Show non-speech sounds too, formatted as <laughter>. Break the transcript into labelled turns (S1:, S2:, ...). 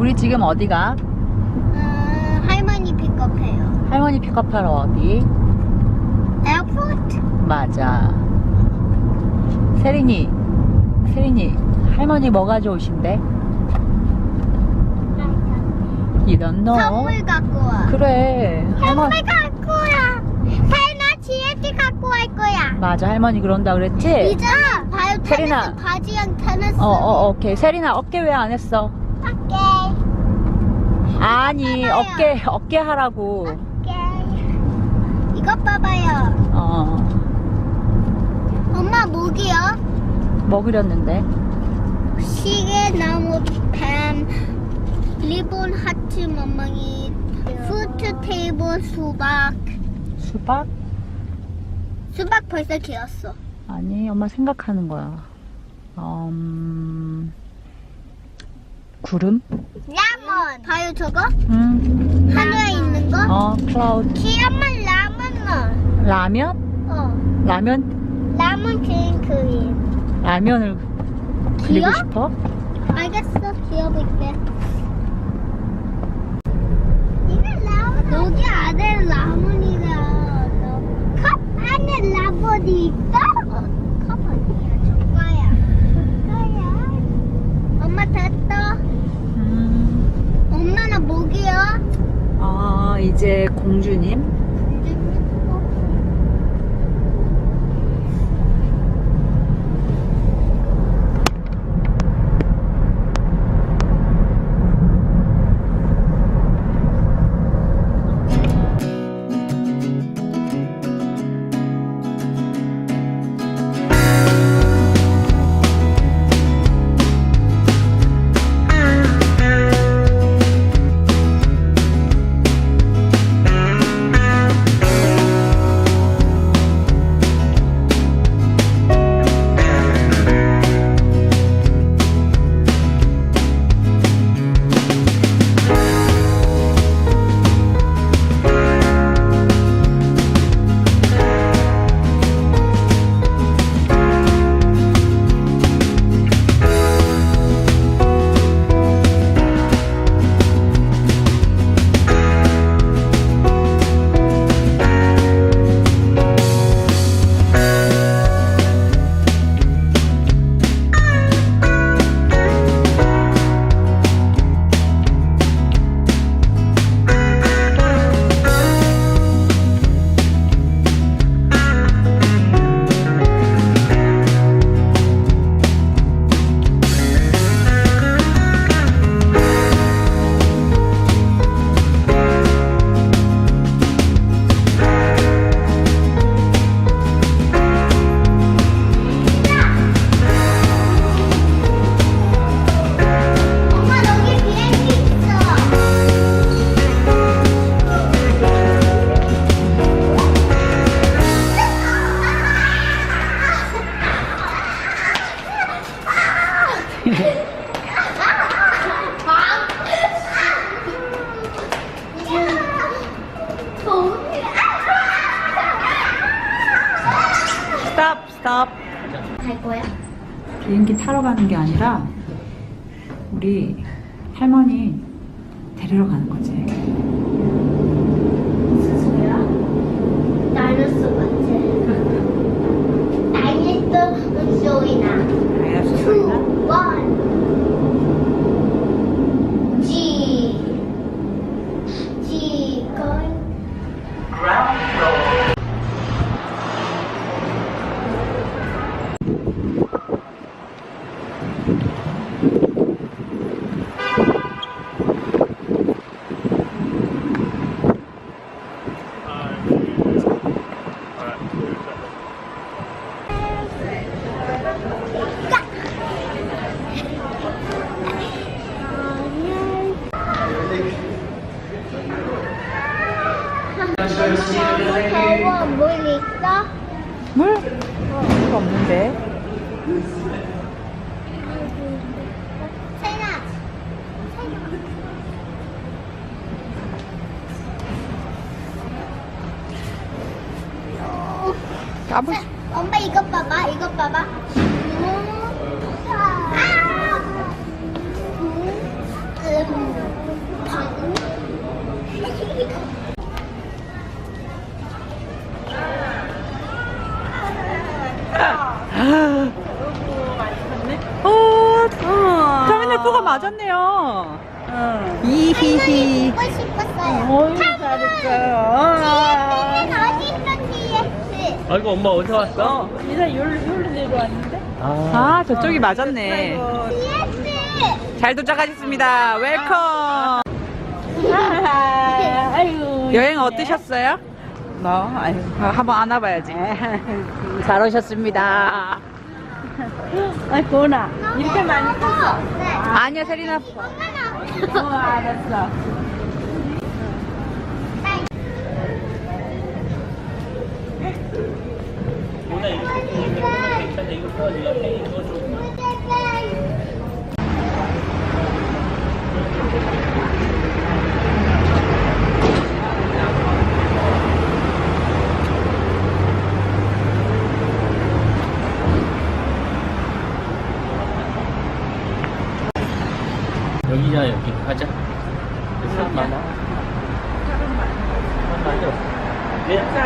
S1: 우리 지금 어디가?
S2: 음, 할머니 픽업해요.
S1: 할머니 픽업하러 어디?
S2: 에어포트.
S1: 맞아. 세린이, 세린이, 할머니 뭐 가져오신대? Don't know?
S2: 선물 갖고 와.
S1: 그래. 할머니,
S2: 선물 갖고 와. 사이나 지혜티 갖고 갈 거야.
S1: 맞아. 할머니 그런다 그랬지?
S2: 이제 봐요.
S1: 세린아.
S2: 테니스 바지랑 테니스.
S1: 어, 어, 오케이. 세린아, 어깨 왜 안 했어?
S2: 오케이.
S1: 아니,
S2: 봐봐요.
S1: 어깨, 어깨 하라고.
S2: 오케이. 이것 봐봐요.
S1: 어,
S2: 엄마 목이요.
S1: 뭐 그렸는데?
S2: 시계 나무 뱀 리본 하트 멍멍이 푸트 테이블 수박
S1: 수박?
S2: 수박 벌써 개었어.
S1: 아니, 엄마 생각하는 거야. 음, 구름?
S2: 레몬. 봐요 저거?
S1: 응.
S2: 하늘에 있는 거?
S1: 어, 클라우드.
S2: 귀여운 레몬.
S1: 라면?
S2: 어.
S1: 라면?
S2: 레몬 크림 크림.
S1: 라면을 그리고
S2: 귀여?
S1: 싶어?
S2: 알겠어. 귀여볼게. 여기 안에 라몬이가 컵 안에 있어? 어, 컵 아니야. 저거야. 저거야. 엄마 됐다.
S1: 음.
S2: 엄마는 목이야.
S1: 아, 이제 공주님? 스탑, 스탑.
S2: 갈 거야?
S1: 비행기 타러 가는 게 아니라 우리 할머니 데리러 가는 거지.
S2: 있어?
S1: 물? 물 없는데.
S2: 세나.
S1: 까부
S2: 엄마 이것 봐봐, 이것 봐봐. 음. 아! 음.
S1: 오, 터미널4가 맞았네요. 이히히.
S2: 보고 싶었어요.
S1: 어이, 잘했어요.
S2: 는 어디 있었지?
S3: 아이고 엄마 어디서 왔어?
S1: 이사 여기로 내려왔는데?
S3: 아,
S1: 아, 저쪽이 맞았네.
S2: 예스.
S1: 잘 도착하셨습니다. 웰컴.
S4: 아이고.
S1: 여행 어떠셨어요?
S4: 뭐, 아이고.
S1: 어, 한번 안아봐야지. 잘 오셨습니다. <laughs>
S4: 아이, 고나. 이렇게 많이 컸어.
S2: 네.
S1: 아니야, 세리나.
S4: 어, 알았어.
S3: 여기냐 여기? 가자. 사람 많아 사람 많아 네. 자.